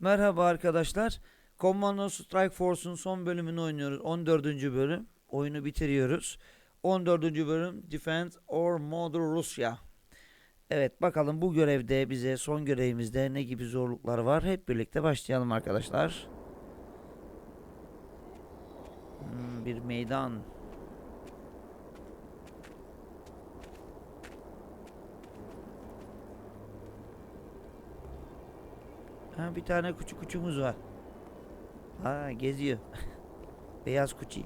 Merhaba arkadaşlar. Commando Strike Force'un son bölümünü oynuyoruz. 14. bölüm. Oyunu bitiriyoruz. 14. bölüm Defense or Mother Russia. Evet bakalım bu görevde bize son görevimizde ne gibi zorluklar var. Hep birlikte başlayalım arkadaşlar. Hmm, bir meydan. Ha bir tane küçük kuçumuz var. Ha geziyor. Beyaz kuçi.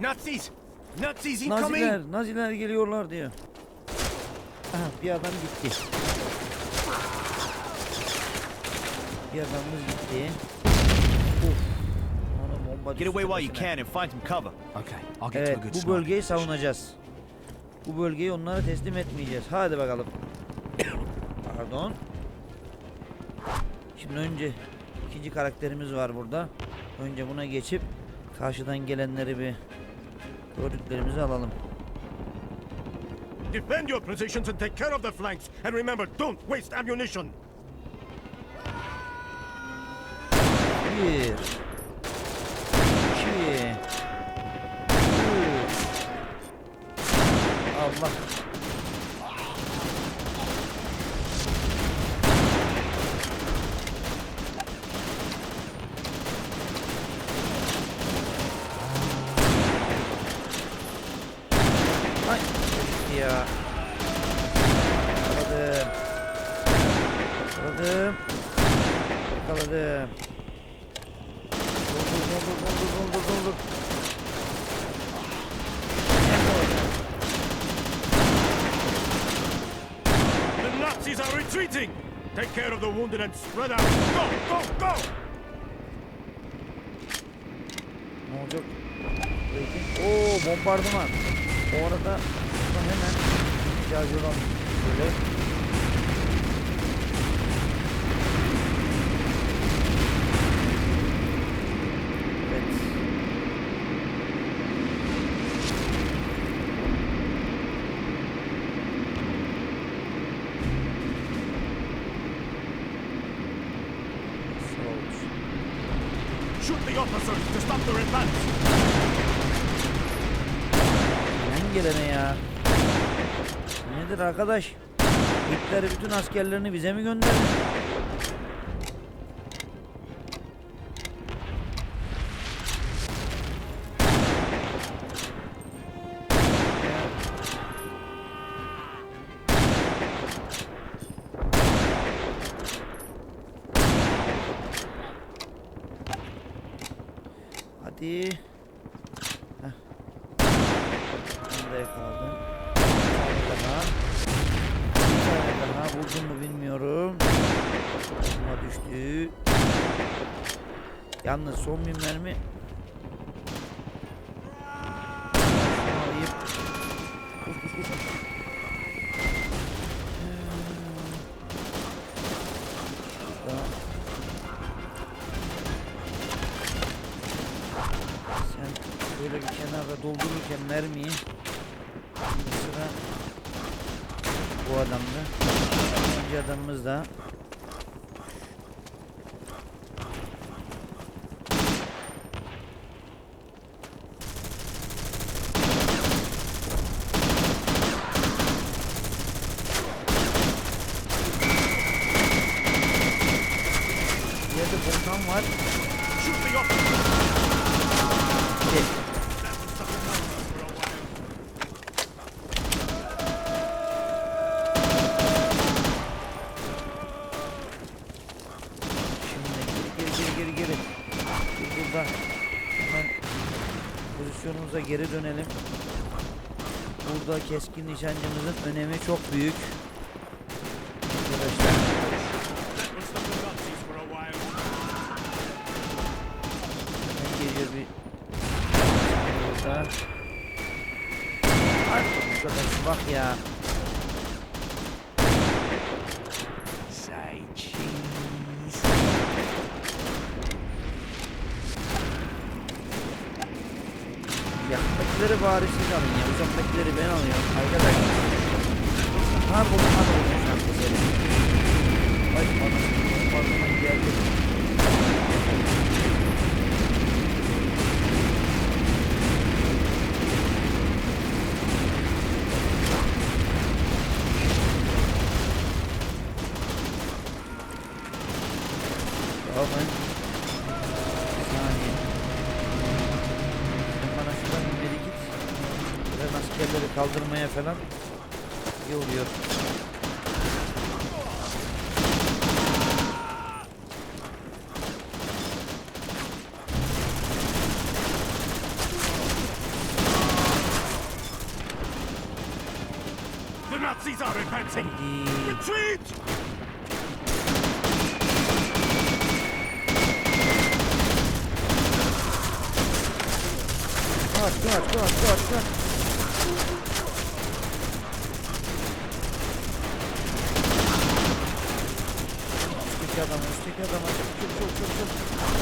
Nazis! Nazis incoming! Naziler, Naziler geliyorlar diyor. Aha bir adam gitti. Bir adamımız gitti. Get away while you can and find some cover. Okay, I'll get Evet to a good bu sniper bölgeyi savunacağız. Bu bölgeyi onlara teslim etmeyeceğiz. Hadi bakalım. Pardon. Şimdi önce ikinci karakterimiz var burada. Önce buna geçip karşıdan gelenleri bir gördüklerimizi alalım. Defend your positions and take care of the flanks. And remember, don't waste ammunition. Bir. Allah. Ay. Ya. Yakaladım. Yakaladım. Yakaladım. Doldur doldur doldur doldur doldur. The Nazis are retreating. Take care of the wounded and spread out. Go, go, go! Ne olacak? Rating. Oo bombardıman. O arada hemen ihtiyacı olan böyle Shoot the officers to stop their advance. Gelen gelene ya. Nedir arkadaş? Hitler bütün askerlerini bize mi gönderdi? Vurdum mu bilmiyorum. Ama düştü. Yalnız son bir mermi. Sen böyle bir kenarda doldururken mermiyi şimdi sıra bu adamda. İkinci adamımız da Yerde volkan var. Shoot the officers. Şey, Şimdi geri geri geri geri. Biz burada hemen pozisyonumuza geri dönelim. Burada keskin nişancımızın önemi çok büyük. Arkadaşlar geliyor bir burada. Arkadaş bak ya. Yakındakileri bari siz alın ya. Uzaktakileri ben alıyorum. Arkadaşlar. Ha bu ha bu. Ay anasını pardon geldi. Falan iyi oluyor. The Nazis are advancing! Retreat! Kaç kaç kaç kaç kaç. Çok çok çok çok.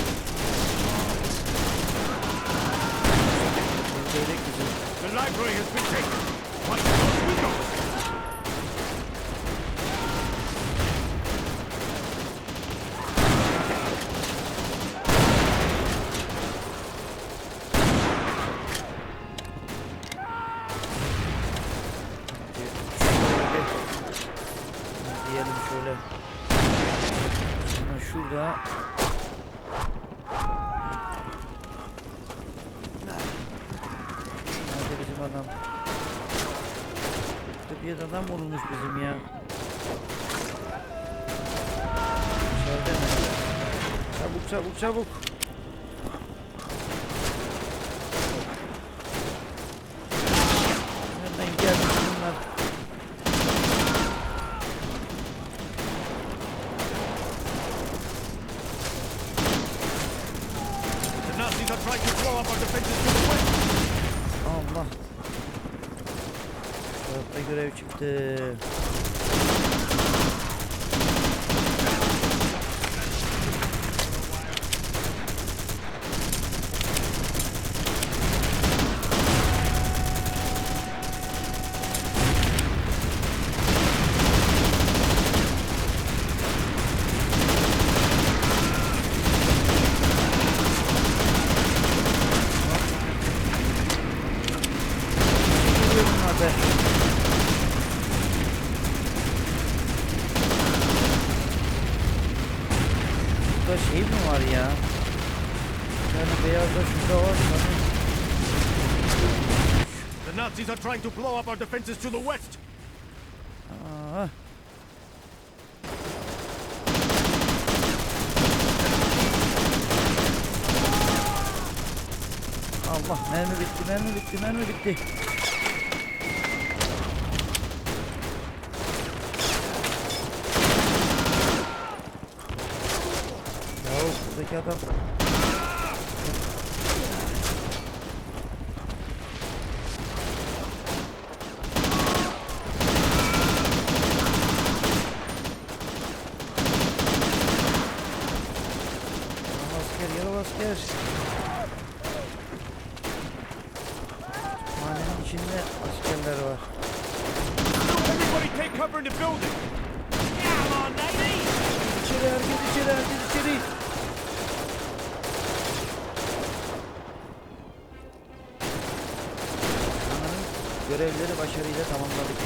Çeyrek güzel. The library has been taken! What else we got? Diyelim şöyle. Sonra şurada. Nerede bizim adam? Burada bir adam vurulmuş bizim ya. Çabuk çabuk çabuk. Nereden geldi bunlar? The Nazis are trying to blow up our defenses to the west! Allah. Tarafta görev çıktı. Geliyor bunlar be. Burada şey mi var ya? Yani beyaz da şurada var sanırım. The Nazis are trying to blow up our defenses to the west! Aa. Allah mermi bitti mermi bitti mermi bitti. Ya buradaki adam Yaralı asker, yaralı asker. Görevleri başarıyla tamamladık.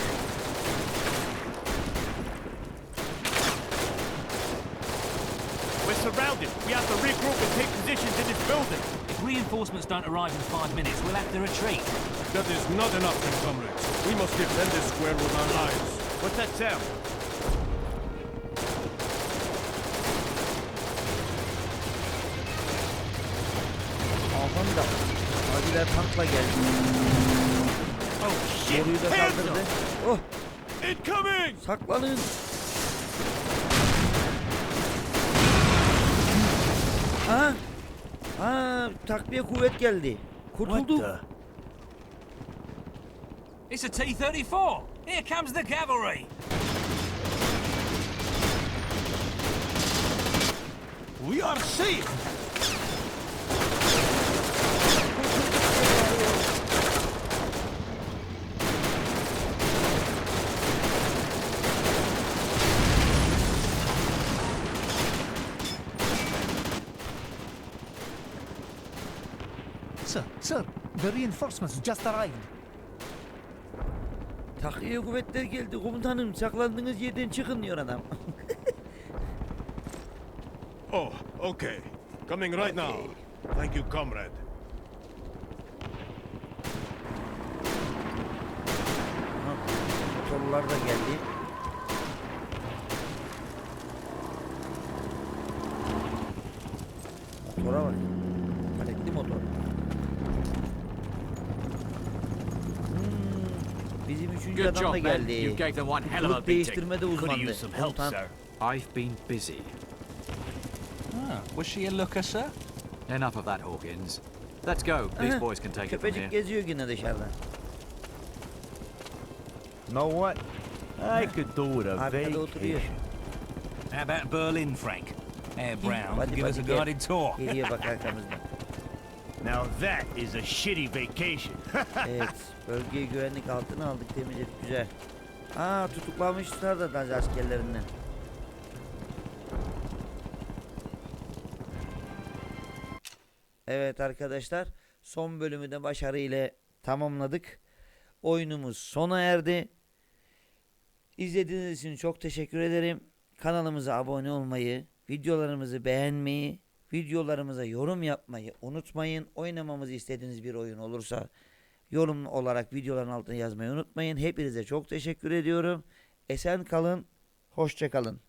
We're surrounded! We have to regroup and take positions in this building! If reinforcements don't arrive in five minutes, we'll have to retreat. That is not enough, option, comrades. We must defend this square with our lives. What's that sound? Aman da. Abiler tankla geldi. Boruyu da kaldırdı. Oh Incoming! saklanın. Ha? Ha takviye kuvvet geldi. Kurtulduk. It's a T-34. Here comes the cavalry. We are safe! Sir, the reinforcements just arrived. Takviye kuvvetler geldi komutanım saklandığınız yerden çıkın diyor adam. Oh, okay. Coming right now. Thank you, comrade. Motorlar da geldi. Motora bak. Bizim üçüncü Good adam job, da men. geldi. You gave them one hell of a Kılık beating. değiştirmede Could uzmandı. use some help, Komutan. sir. I've been busy. Ah, was she a looker, sir? Enough of that, Hawkins. Let's go. These Aha, boys can take it from Köpecik here. geziyor yine dışarıda. Know what? I could do with a Arkada oturuyor. vacation. How about Berlin, Frank? Air Brown, Hadi give us a hadi gel. guided tour. Geriye bak arkamızdan. Now that is a shitty vacation. Evet, bölgeyi güvenlik altına aldık, temizledik, güzel. Aa, tutuklamışlar da Nazi askerlerinden. Evet arkadaşlar, son bölümü de başarıyla tamamladık. Oyunumuz sona erdi. İzlediğiniz için çok teşekkür ederim. Kanalımıza abone olmayı, videolarımızı beğenmeyi, videolarımıza yorum yapmayı unutmayın. Oynamamızı istediğiniz bir oyun olursa yorum olarak videoların altına yazmayı unutmayın. Hepinize çok teşekkür ediyorum. Esen kalın, hoşça kalın.